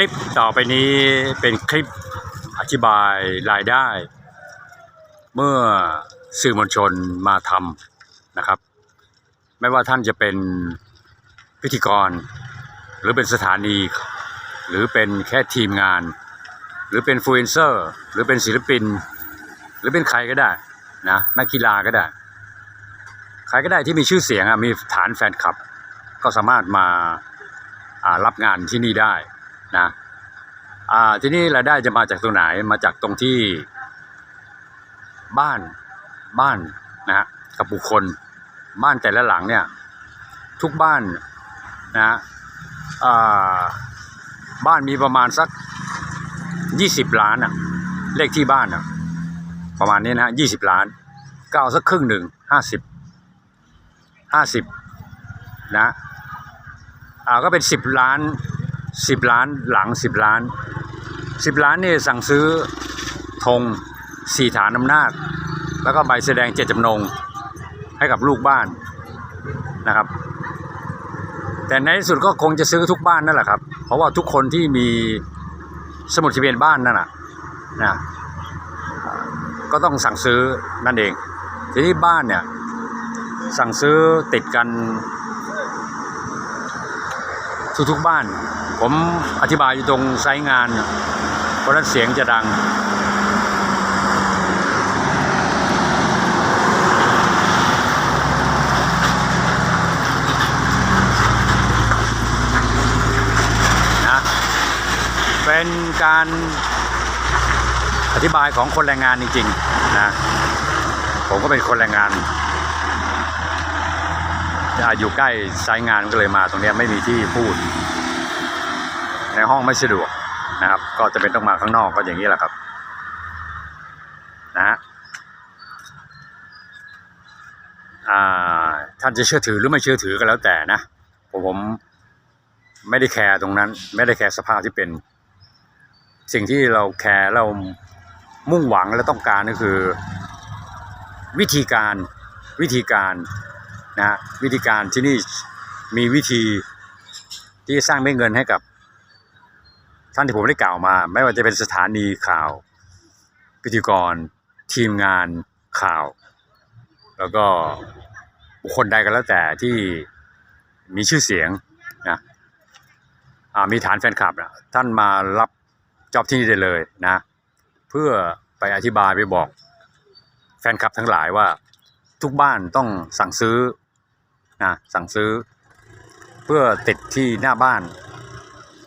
ลิปต่อไปนี้เป็นคลิปอธิบายรายได้ เมื่อสื่อมวลชนมาทำนะครับ ไม่ว่าท่านจะเป็นพิธีกร หรือเป็นสถานี หรือเป็นแค่ทีมงาน หรือเป็นฟลูเอนเซอร์ หรือเป็นศิลปิน หรือเป็นใครก็ได้นะนักกีฬาก็ได้ ใครก็ได้ที่มีชื่อเสียงมีฐานแฟนคลับ ก็สามารถมารับงานที่นี่ได้ นะอ่าที่นี่รายได้จะมาจากตรงไหนมาจากตรงที่บ้านบ้านนะฮะกับบุคคลบ้านแต่ละหลังเนี่ย ทุกบ้านนะฮะอ่าบ้านมีประมาณสักยี่สิบล้านอะเลขที่บ้านอะประมาณนี้นะฮะยี่สิบล้านก็เอาสักครึ่งหนึ่งห้าสิบห้าสิบนะอ่าก็เป็นสิบล้าน สิบล้านหลังสิบล้านสิบล้านนี่สั่งซื้อธงสี่ฐานอำนาจ แล้วก็ใบแสดงเจตจำนงให้กับลูกบ้านนะครับ แต่ในที่สุดก็คงจะซื้อทุกบ้านนั่นแหละครับ เพราะว่าทุกคนที่มีสมุดทะเบียนบ้านนั่นน่ะนะก็ต้องสั่งซื้อนั่นเอง ทีนี้บ้านเนี่ยสั่งซื้อติดกัน ทุกๆบ้าน ผมอธิบายอยู่ตรงไซต์งาน เพราะฉะนั้นเสียงจะดัง นะ เป็นการอธิบายของคนแรงงานจริงๆนะ ผมก็เป็นคนแรงงาน อ่าอยู่ใกล้ไซต์งานก็เลยมาตรงนี้ไม่มีที่พูด ในห้องไม่สะดวกนะครับ ก็จะเป็นต้องมาข้างนอกก็อย่างนี้แหละครับ นะฮะท่านจะเชื่อถือหรือไม่เชื่อถือก็แล้วแต่นะผมผมไม่ได้แคร์ตรงนั้น ไม่ได้แคร์สภาพที่เป็น สิ่งที่เราแคร์เรามุ่งหวังและต้องการก็คือ วิธีการวิธีการ นะวิธีการที่นี่มีวิธีที่สร้างเม็ดเงินให้กับท่านที่ผมได้กล่าวมา ไม่ว่าจะเป็นสถานีข่าว พิธีกร ทีมงานข่าว แล้วก็บุคคลใดก็แล้วแต่ที่มีชื่อเสียงนะมีฐานแฟนคลับนะท่านมารับจอบที่นี่ได้เลยนะ เพื่อไปอธิบายไปบอกแฟนคลับทั้งหลายว่าทุกบ้านต้องสั่งซื้อ นะสั่งซื้อ เพื่อติดที่หน้าบ้าน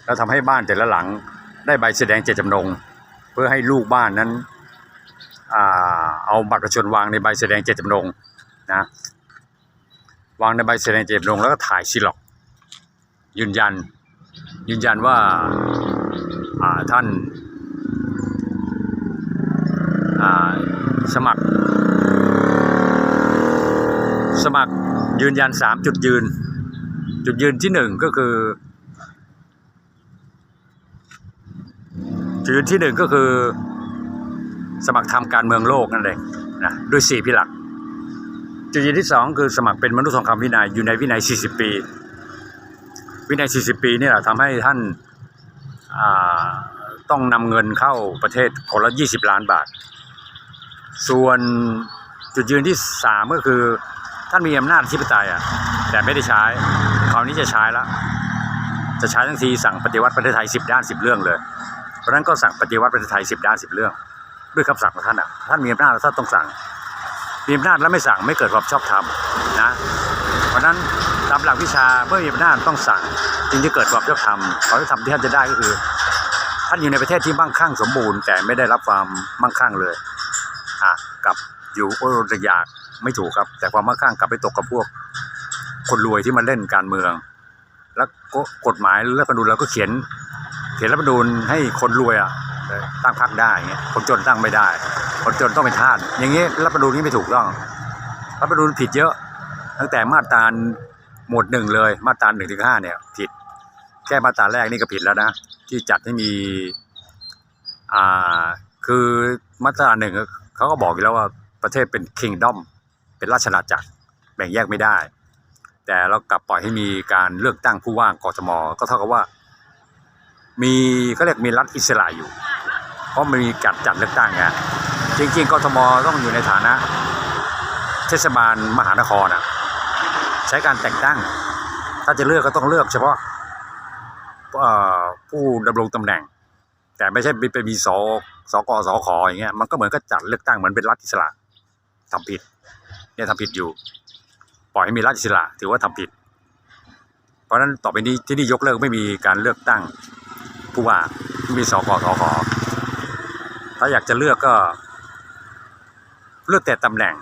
แล้วทำให้บ้านแต่ละหลัง ได้ใบแสดงเจตจำนง เพื่อให้ลูกบ้านนั้นอเอาบัตรประชาชนวางในใบแสดงเจตจำนงนะวางในใบแสดงเจตจำนงแล้วก็ถ่ายซีล็อก ยืนยัน ยืนยันว่าาท่านาสมัคร สมัครยืนยันสามจุดยืน จุดยืนที่หนึ่งก็คือ จุดยืนที่หนึ่งก็คือ สมัครทำการเมืองโลกนั่นเองนะด้วยสี่พิหลัก จุดยืนที่สองคือสมัครเป็นมนุษย์ทองคำวินัยอยู่ในวินัย40ปี วินัย40ปีนี่แหละทำให้ท่านาต้องนำเงินเข้าประเทศคนละ20ล้านบาท ส่วนจุดยืนที่3ก็คือ ท่านมีอำนาจอธิปไตยอะแต่ไม่ได้ใช้คราวนี้จะใช้แล้วจะใช้ทั้งทีสั่งปฏิวัติประเทศไทย 10 ด้าน 10 เรื่องเลย เพราะนั้นก็สั่งปฏิวัติประเทศไทย 10 ด้าน 10 เรื่อง ด้วยคำสั่งของท่านอะท่านมีอำนาจแล้วท่านต้องสั่งมีอำนาจแล้วไม่สั่งไม่เกิดความชอบธรรมนะเพราะนั้นตามหลักวิชาเมื่อมีอำนาจต้องสั่งจึงจะเกิดความชอบธรรมความชอบธรรมที่ท่านจะได้ก็คือ ท่านอยู่ในประเทศที่มั่งคั่งสมบูรณ์ แต่ไม่ได้รับความมั่งคั่งเลยอะกับอยู่โอรสอยาก ไม่ถูกครับ แต่ความมั่งคั่งกลับไปตกกับพวก คนรวยที่มาเล่นการเมือง แล้วก็กฎหมายรัฐธรรมนูญเราก็เขียน เขียนรัฐธรรมนูญให้คนรวยอะตั้งพรรคได้อย่างเงี้ยคนจนตั้งไม่ได้ คนจนต้องเป็นทาสอย่างนี้ยรัฐธรรมนูญนี้ไม่ถูกต้องรัฐธรรมนูญผิดเยอะ ตั้งแต่มาตราหมวดหนึ่งเลย มาตราหนึ่งถึงห้าเนี่ย ผิดแค่มาตราแรกนี่ก็ผิดแล้วนะ ที่จัดให้มีอ่าคือมาตราหนึ่งเขาก็บอกอยู่แล้วว่าประเทศเป็นคิงดอม เป็นราชอาจักรแบ่งแยกไม่ได้ แต่เรากลับปล่อยให้มีการเลือกตั้งผู้ว่ากทมก็เท่ากับว่า มีก็เรียกมีรัฐอิสระอยู่ เพราะมันมีการจัดเลือกตั้งไงจริงๆกทมต้องอยู่ในฐานะ เทศบาลมหานครอะใช้การแต่งตั้ง ถ้าจะเลือกก็ต้องเลือกเฉพาะผู้ดำรงตำแหน่ง แต่ไม่ใช่ไปมีสสกสขอย่างเงี้ยมันก็เหมือนกับจัดเลือกตั้งเหมือนเป็นรัฐอิสระทำผิด เนี่ยทำผิดอยู่ ปล่อยให้มีรัฐอิสระถือว่าทำผิด เพราะฉะนั้นต่อไปนี้ที่นี่ยกเลิกไม่มีการเลือกตั้งผู้ว่าไม่มีสกสขถ้าอยากจะเลือกก็เลือกแต่ตำแหน่ง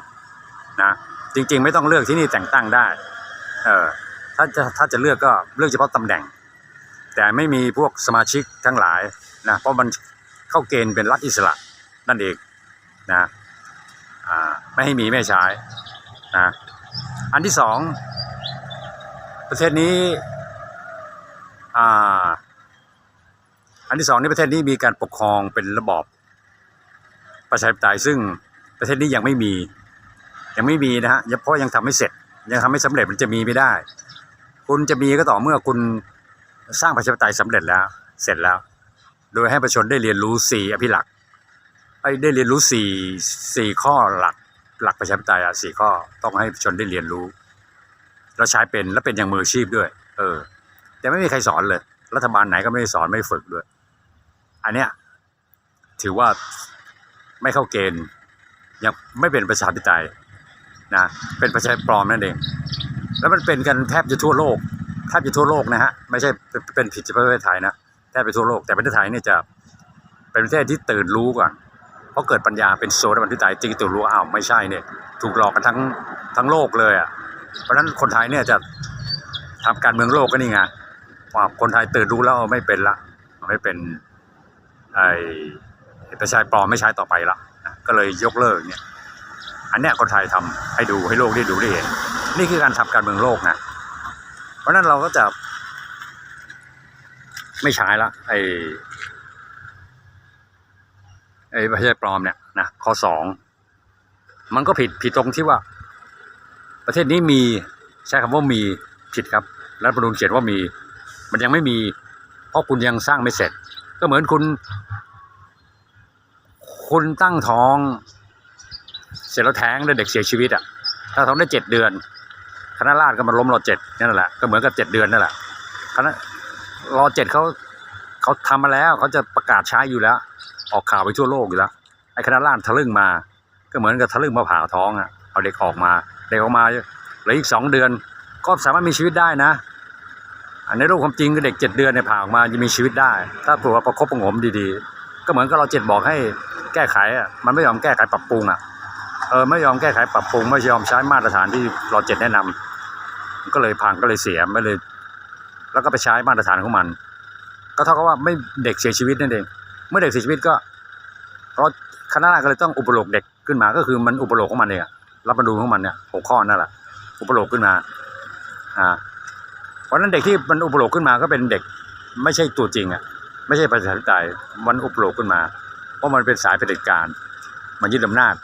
นะจริง ๆ ไม่ต้องเลือกที่นี่แต่งตั้งได้ เออถ้าจะถ้าจะเลือกก็เลือกเฉพาะตำแหน่ง แต่ไม่มีพวกสมาชิกทั้งหลายนะเพราะมันเข้าเกณฑ์เป็นรัฐอิสระนั่นเองนะ ไม่ให้มีไม่ให้ใช้นะอันที่สองประเทศนี้อ่าอันที่สองในประเทศนี้มีการปกครองเป็นระบอบประชาธิปไตยซึ่งประเทศนี้ยังไม่มี ยังไม่มีนะฮะเพราะยังทำไม่เสร็จ ยังทำไม่สำเร็จมันจะมีไม่ได้ คุณจะมีก็ต่อเมื่อคุณสร้างประชาธิปไตยสำเร็จแล้ว เสร็จแล้ว โดยให้ประชาชนได้เรียนรู้สี่อภิหลักไอ้ได้เรียนรู้สี่สี่ข้อหลัก หลักประชาธิปไตยสี่ข้อต้องให้ประชาชนได้เรียนรู้ แล้วใช้เป็นแล้วเป็นอย่างมืออาชีพด้วย เออ แต่ไม่มีใครสอนเลย รัฐบาลไหนก็ไม่สอนไม่ฝึกด้วย อันเนี้ยถือว่าไม่เข้าเกณฑ์ยังไม่เป็นประชาธิปไตยนะเป็นประชาธิปปลอมนั่นเอง แล้วมันเป็นกันแทบจะทั่วโลกแทบจะทั่วโลกนะฮะไม่ใช่เป็นเป็นผิดเฉพาะประเทศไทยนะแทบไปทั่วโลกแต่ประเทศไทยเนี่ยจะเป็นประเทศที่ตื่นรู้ก่อน เพราะเกิดปัญญาเป็นโซนบันทิตายจริงตื่นรู้อ้าวไม่ใช่เนี่ย ถูกหลอกกันทั้งทั้งโลกเลยอะเพราะฉะนั้นคนไทยเนี่ยจะทำการเมืองโลกก็นี่ไงว่าคนไทยตื่นรู้แล้วไม่เป็นละ ไม่เป็นไอ้ประชาปไตยปลอมไม่ใช้ต่อไปละก็เลยยกเลิกเนี่ยอันเนี้ยคนไทยทำให้ดูให้โลกได้ดูได้เห็นนี่คือการทำการเมืองโลกนะเพราะฉะนั้นเราก็จะไม่ใช้ละไอ้ ไอ้ประเทศปลอมเนี่ยนะข้อสองมันก็ผิดผิดตรงที่ว่า ประเทศนี้มีใช้คำว่ามีผิดครับรัฐธรรมนูญเขียนว่ามี มันยังไม่มี เพราะคุณยังสร้างไม่เสร็จ ก็เหมือนคุณ คุณตั้งท้อง เสร็จแล้วแท้งแล้วเด็กเสียชีวิตอะ ถ้าท้องได้เจ็ดเดือนคณะราษฎรก็มาล้มรอเจ็ดนั่นแหละก็เหมือนกับเจ็ดเดือนนั่นแหละคณะรอเจ็ดเขา เขาทำมาแล้วเขาจะประกาศใช้อยู่แล้ว ออกข่าวไปทั่วโลกอยู่แล้วไอ้คณะราษฎรทะลึ่งมา ก็เหมือนกับทะลึ่งมาผ่าท้องอะเอาเด็กออกมาเด็กออกมาเหลืออีกสองเดือน ก็สามารถมีชีวิตได้นะอันในโลกความจริงคือเด็กเจ็ดเดือนเนี่ยผ่าออกมาจะมีชีวิตได้ ถ้าเผื่ว่าประคบประงมดีๆ ก็เหมือนกับเราเจ็ดบอกให้แก้ไขอะมันไม่ยอมแก้ไขปรับปรุงอะเออไม่ยอมแก้ไขปรับปรุง ไม่ยอมใช้มาตรฐานที่เราเจ็ดแนะนำมันก็เลยพังก็เลยเสียไม่เลย แล้วก็ไปใช้มาตรฐานของมัน ก็เท่ากับว่าไม่เด็กเสียชีวิตนั่นเอง เมื่อเด็กเสียชีวิตก็เพราะคณะก็เลยต้องอุปโลกเด็กขึ้นมาก็คือมันอุปโลกของมันเองรับมาดูของมันเนี่ยหกข้อนั่นแหละอุปโลกขึ้นมาอ่าเพราะฉะนั้นเด็กที่มันอุปโลกขึ้นมาก็เป็นเด็กไม่ใช่ตัวจริงอะไม่ใช่ประชาธิปไตยมันอุปโลกขึ้นมา เพราะมันเป็นสายเผด็จการ มันยึดอำนาจ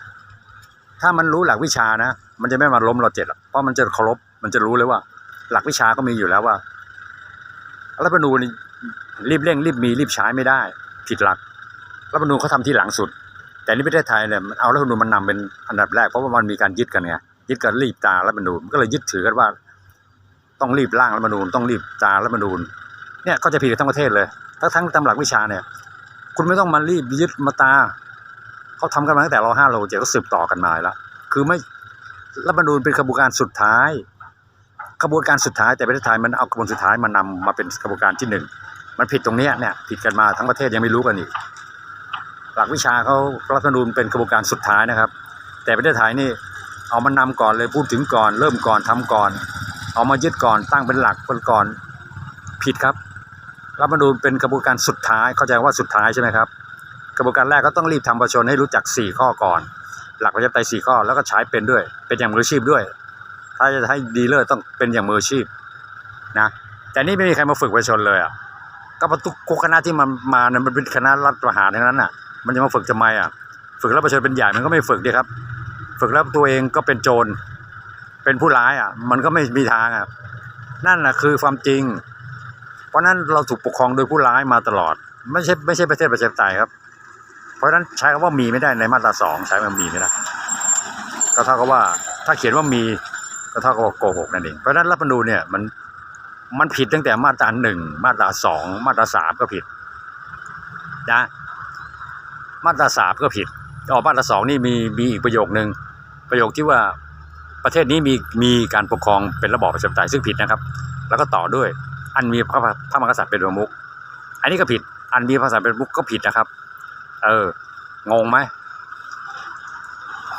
ถ้ามันรู้หลักวิชานะ มันจะไม่มาล้มเราเจ็ดหรอกเพราะมันจะเคารพมันจะรู้เลยว่า หลักวิชาก็มีอยู่แล้วว่ารัฐธรรมนูญ รีบเร่งรีบมีรีบใช้ไม่ได้ ผิดหลักรัฐธรรมนูญเขาทำที่หลังสุด แต่นี่ประเทศไทยเนี่ยมันเอารัฐธรรมนูญมันนำเป็นอันดับแรกเพราะว่ามันมีการยึดกันไงยึดกันรีบตารัฐธรรมนูญมันก็เลยยึดถือกันว่า ต้องรีบร่างรัฐธรรมนูญต้องรีบตารัฐธรรมนูญเนี่ยก็จะผิดทั้งประเทศเลยทั้งทั้งตามหลักวิชาเนี่ย คุณไม่ต้องมารีบยึดมาตาเขาทำกันมาตั้งแต่รห้าโลเจ็ดก็สืบต่อกันมาแล้วคือไม่รัฐธรรมนูญเป็นกระบวนการสุดท้ายกระบวนการสุดท้ายแต่ประเทศไทยมันเอากระบวนสุดท้ายมานำมาเป็นกระบวนการที่หนึ่ง มันผิดตรงนี้เนี่ยผิดกันมาทั้งประเทศยังไม่รู้กันอีก หลักวิชาเขารัฐธรรมนูญเป็นกระบวนการสุดท้ายนะครับ แต่ประเทศไทยนี่เอามานำก่อนเลยพูดถึงก่อน เริ่มก่อนทำก่อน เอามายึดก่อนตั้งเป็นหลักเป็นก่อนผิดครับรัฐธรรมนูญเป็นกระบวนการสุดท้ายเข้าใจว่าสุดท้ายใช่ไหมครับ กระบวนการแรกก็ต้องรีบทำประชาชนให้รู้จัก 4 ข้อก่อน หลักประชาธิปไตย4ข้อแล้วก็ใช้เป็นด้วย เป็นอย่างมืออาชีพด้วย ถ้าจะให้ดีเลิศต้องเป็นอย่างมืออาชีพนะแต่นี่ไม่มีใครมาฝึกประชาชนเลยอะ ก็ประทุกคณะที่มันมาเนี่ยมันเป็นคณะรัฐประหารทั้งนั้นอะ มันจะมาฝึกทำไมอะ ฝึกแล้วประชาชนเป็นใหญ่มันก็ไม่ฝึกดีครับ ฝึกแล้วตัวเองก็เป็นโจร เป็นผู้ร้ายอะ มันก็ไม่มีทางอะ นั่นแหละคือความจริง เพราะนั้นเราถูกปกครองโดยผู้ร้ายมาตลอด ไม่ใช่ไม่ใช่ประเทศประชาธิปไตยครับ เพราะฉะนั้นใช้คำว่ามีไม่ได้ในมาตราสองใช้คำว่ามีไม่ได้ก็เท่ากับว่าถ้าเขียนว่ามีก็เท่ากับโกหกนั่นเอง เพราะนั้นรัฐมนูญเนี่ยมัน มันผิดตั้งแต่มาตราหนึ่งมาตราสองมาตราสามก็ผิดนะมาตราสามก็ผิดออกมาตราสองนี่มีมีอีกประโยคนึงประโยคที่ว่าประเทศนี้มีมีการปกครองเป็นระบอบประชาธิปไตยซึ่งผิดนะครับ แล้วก็ต่อด้วยอันมีพระพระมหากษัตริย์เป็นประมุขอันนี้ก็ผิด อันมีพระมหากษัตริย์เป็นประมุขก็ผิดนะครับ เอองงไหม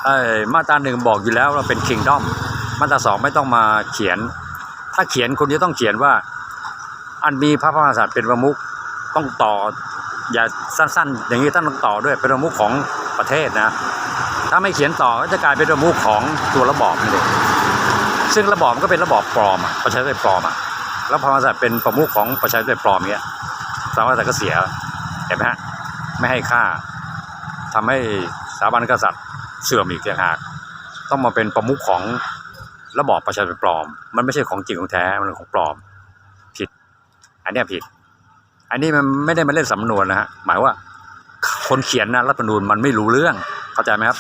เอ้มาตราหนึ่งบอกอยู่แล้วเราเป็นคิงด้อมมาตราสองไม่ต้องมาเขียน ถ้าเขียนคุณจะต้องเขียนว่า อันมีพระมหากษัตริย์เป็นประมุขต้องต่อ อย่าสั้นๆ อย่างนี้ท่านต้องต่อด้วยเป็นประมุขของประเทศนะ ถ้าไม่เขียนต่อก็จะกลายเป็นประมุขของตัวระบอบนั่นเองซึ่งระบอบมันก็เป็นระบอบปลอมอะประชาธิปไตยปลอมอะแล้วพระมหากษัตริย์เป็นประมุขของประชาธิปไตยปลอมเงี้ยสถาบันกษัตริย์ก็เสียเห็นไหมฮะไม่ให้ค่าทำให้สถาบันกษัตริย์เสื่อมอีกต่างหาก ต้องมาเป็นประมุขของ ระบอบประชาธิปไตยปลอม มันไม่ใช่ของจริงของแท้ มันเป็นของปลอม ผิด อันนี้ผิด อันนี้มันไม่ได้มาเล่นสำนวนนะฮะ หมายว่า คนเขียนนะรัฐธรรมนูญมันไม่รู้เรื่อง เข้าใจไหมครับ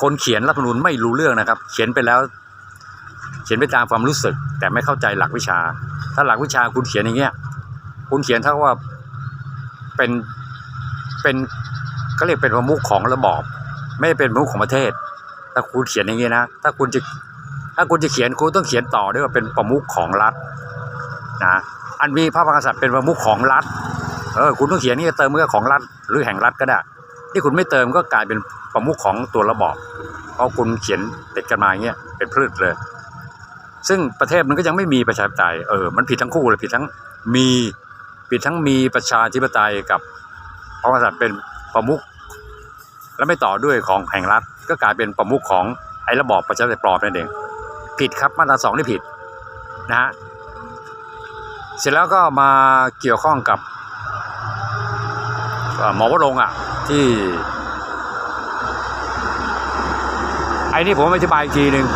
คนเขียนรัฐธรรมนูญไม่รู้เรื่องนะครับ เขียนไปแล้ว เขียนไปตามความรู้สึก แต่ไม่เข้าใจหลักวิชา ถ้าหลักวิชาคุณเขียนอย่างเงี้ย คุณเขียนเท่าว่าเป็น เป็นเขาเรียกเป็นประมุขของระบอบ ไม่ได้เป็นประมุขของประเทศ ถ้าคุณเขียนอย่างงี้นะ ถ้าคุณจะ ถ้าคุณจะเขียนคุณต้องเขียนต่อด้วยว่าเป็นประมุขของรัฐนะอันมีพระมหากษัตริย์เป็นประมุขของรัฐเออคุณต้องเขียนนี่เติมเมื่อของรัฐหรือแห่งรัฐก็ได้ที่คุณไม่เติมก็กลายเป็นประมุขของตัวระบอบเพราะคุณเขียนติดกันมาอย่างเงี้ยเป็นพืชเลย ซึ่งประเทศมันก็ยังไม่มีประชาธิปไตยเออมันผิดทั้งคู่เลยผิดทั้งมีผิดทั้งมีประชาธิปไตยกับพระมหากษัตริย์เป็นประมุขแล้วไม่ต่อด้วยของแห่งรัฐก็กลายเป็นประมุขของไอ้ระบอบประชาธิปไตยปลอมนั่นเอง ผิดครับมาตราสองนี่ผิดนะฮะเสร็จแล้วก็มาเกี่ยวข้องกับเอ่อหมอวรงอะที่ไอ้นี่ผมอธิบายอีกทีหนึ่ง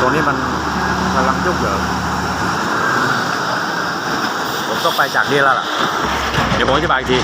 ตรงนี้มันกำลังยุ่งเหยิงผมต้องไปจากนี้แล้วล่ะ เดี๋ยวผมอธิบายอีกที